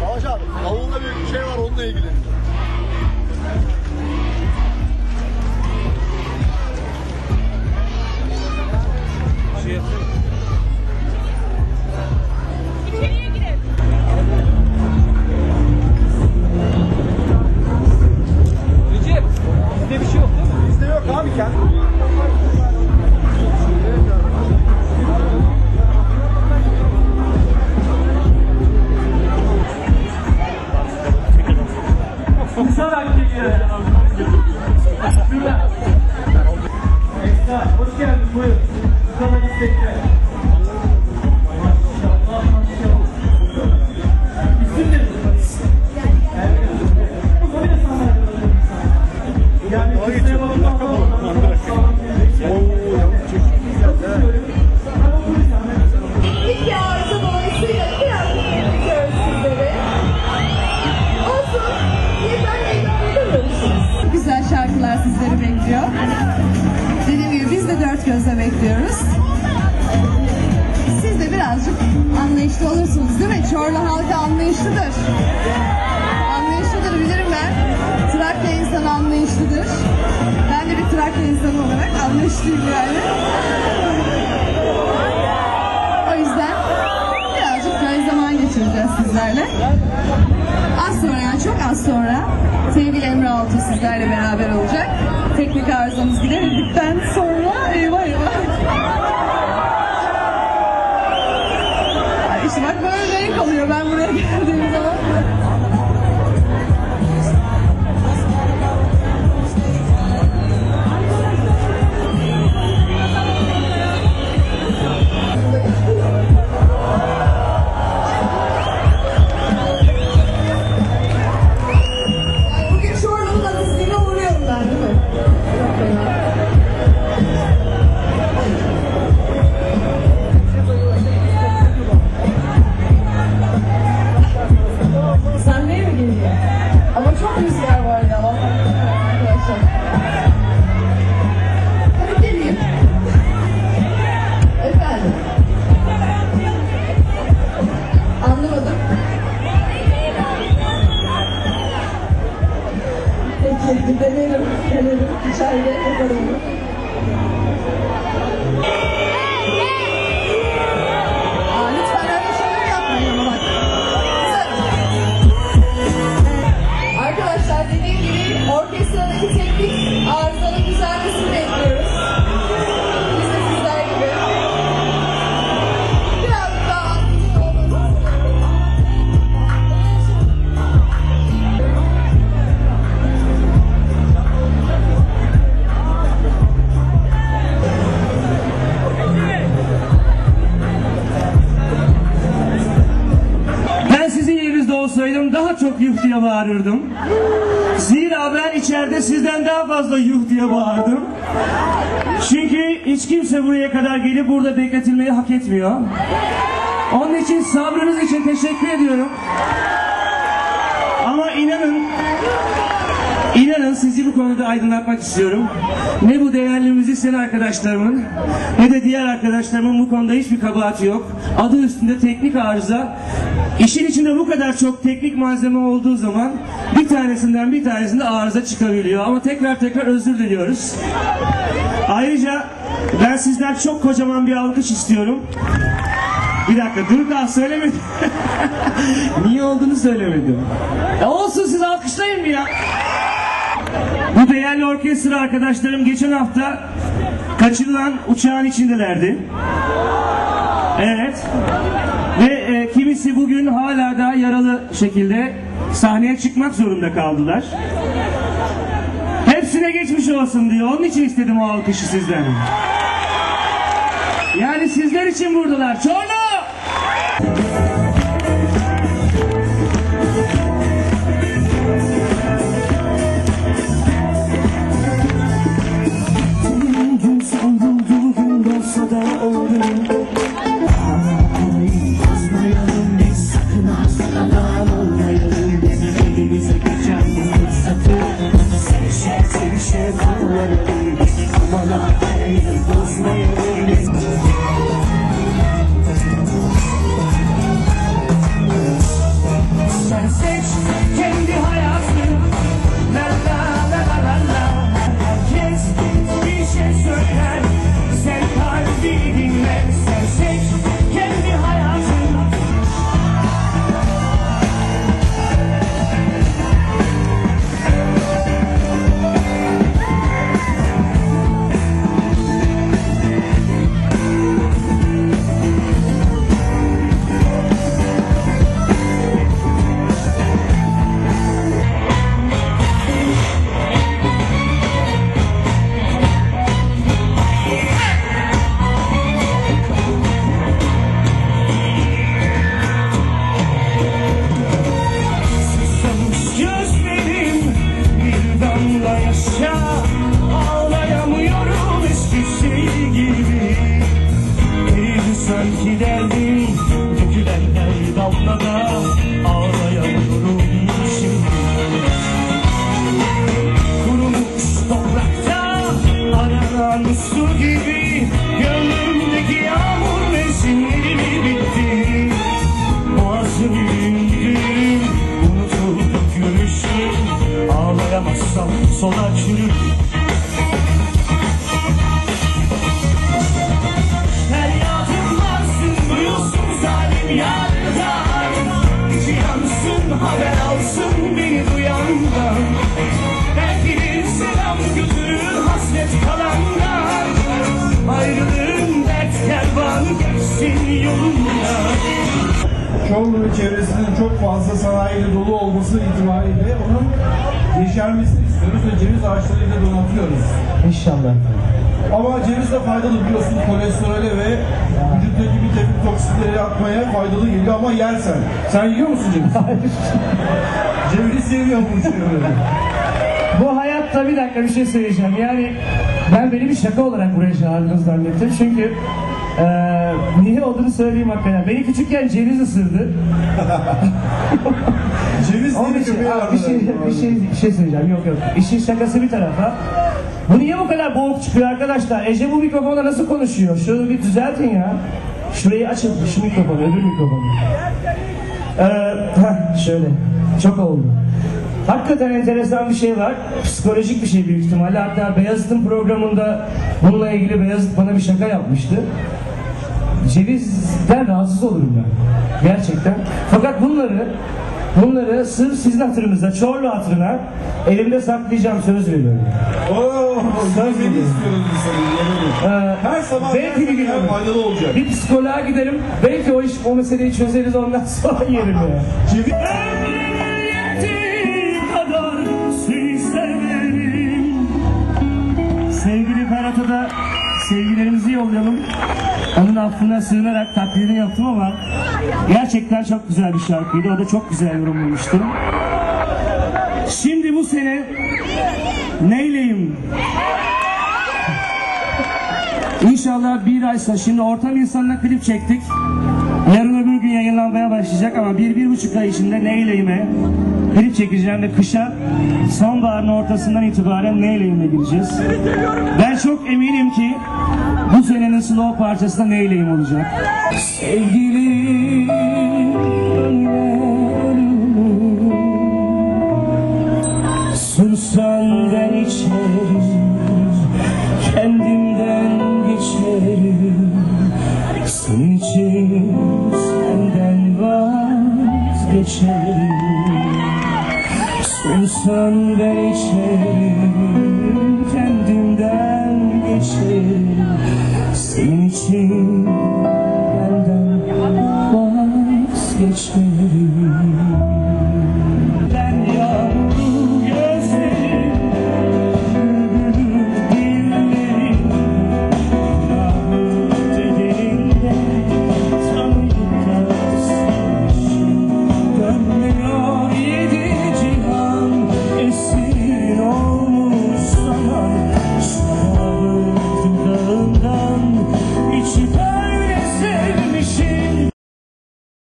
Savaş abi, davulda bir şey var onunla ilgili. İçeriye girin. Recep, bizde bir şey yok değil mi? Bizde yok abi kendi. Anlayışlıyım yani. O yüzden birazcık böyle zaman geçireceğiz sizlerle. Az sonra yani çok az sonra sevgili Emre Altuğ sizlerle beraber olacak. Teknik arızamız giderildikten sonra Ama çok rüzgar var ya. Arkadaşlar. Hadi geleyim. Efendim. Anlamadım. Peki denerim, denerim. İçeride yaparım teknik arızanın düzelmesini bekliyoruz. Biz de sizler gibi. Biraz daha. Ben sizin yerinizde olsaydım daha çok yuh diye bağırırdım. Zira ben içeride sizden daha fazla yuh diye bağırdım. Çünkü hiç kimse buraya kadar gelip burada bekletilmeyi hak etmiyor. Onun için sabrınız için teşekkür ediyorum. Ama inanın, inanın sizi bu konuda aydınlatmak istiyorum. Ne bu değerli müzisyen arkadaşlarımın ne de diğer arkadaşlarımın bu konuda hiçbir kabahati yok. Adı üstünde teknik arıza. İşin içinde bu kadar çok teknik malzeme olduğu zaman bir tanesinden bir tanesinde arıza çıkabiliyor. Ama tekrar tekrar özür diliyoruz. Ayrıca ben sizden çok kocaman bir alkış istiyorum. Bir dakika dur daha söylemedim. Niye olduğunu söylemedim. E olsun siz alkışlayın bir ya. Bu değerli orkestra arkadaşlarım geçen hafta kaçırılan uçağın içindelerdi. Evet. Ve e, kimisi bugün hala da yaralı şekilde sahneye çıkmak zorunda kaldılar. Hepsine geçmiş olsun diyor. Onun için istedim o alkışı sizden. Yani sizler için buradalar. Çorlu! Ağlayamazsam sola çürür. Feryatım varsın duyulsun zalim yar yar. İçi yansın haber alsın Ve çevresinin çok fazla sanayiyle dolu olması itibariyle onun yeşermesini istiyoruz ve ceviz ağaçlarıyla donatıyoruz. İnşallah. Ama ceviz de faydalı biliyorsun kolesterole ve vücuttaki bir takım toksinleri atmaya faydalı geliyor ama yersen. Sen yiyor musun ceviz? Hayır. Cevizi seviyorum bu böyle. Bu hayatta bir dakika bir şey söyleyeceğim. Yani ben beni bir şaka olarak buraya çağırdınız zannettim. Çünkü eee niye olduğunu söyleyeyim hakikaten. Beni küçükken ceviz ısırdı. Ceviz Onun için Aa, bir şey, bir şey, bir şey söyleyeceğim. Yok yok. İşin şakası bir tarafa. Bu niye bu kadar boğuk çıkıyor arkadaşlar? Ece bu mikrofonla nasıl konuşuyor? Şunu bir düzeltin ya. Şurayı açın. Şu mikrofonu, öbür mikrofonu. Ee, heh, şöyle. Çok oldu. Hakikaten enteresan bir şey var. Psikolojik bir şey büyük ihtimalle. Hatta Beyazıt'ın programında bununla ilgili Beyazıt bana bir şaka yapmıştı. Cevizden rahatsız olurum ben. Gerçekten. Fakat bunları bunları sırf sizin hatırınıza, Çorlu hatırına elimde saklayacağım söz veriyorum. Oo, cevizini istiyoruz biz senin yemeğini. Ee, Her sabah belki bir gün faydalı olacak. bir psikoloğa giderim. Belki o iş o meseleyi çözeriz ondan sonra yerim ya. Ceviz kadar seni severim. Sevgili Ferhat'a da sevgilerimizi yollayalım. Affına sığınarak taklidini yaptım ama gerçekten çok güzel bir şarkıydı. O da çok güzel yorumlamıştı. Şimdi bu sene neyleyim? İnşallah bir aysa şimdi ortam insanla klip çektik. Yayınlanmaya başlayacak ama bir, bir buçuk ay içinde Neyleyim'e klip çekeceğim ve kışa sonbaharın ortasından itibaren Neyleyim'e gireceğiz. Ben çok eminim ki bu senenin slow parçası da Neyleyim olacak. Sevgilim Sır senden içerim Kendimden geçerim Senin için Sır senden içerim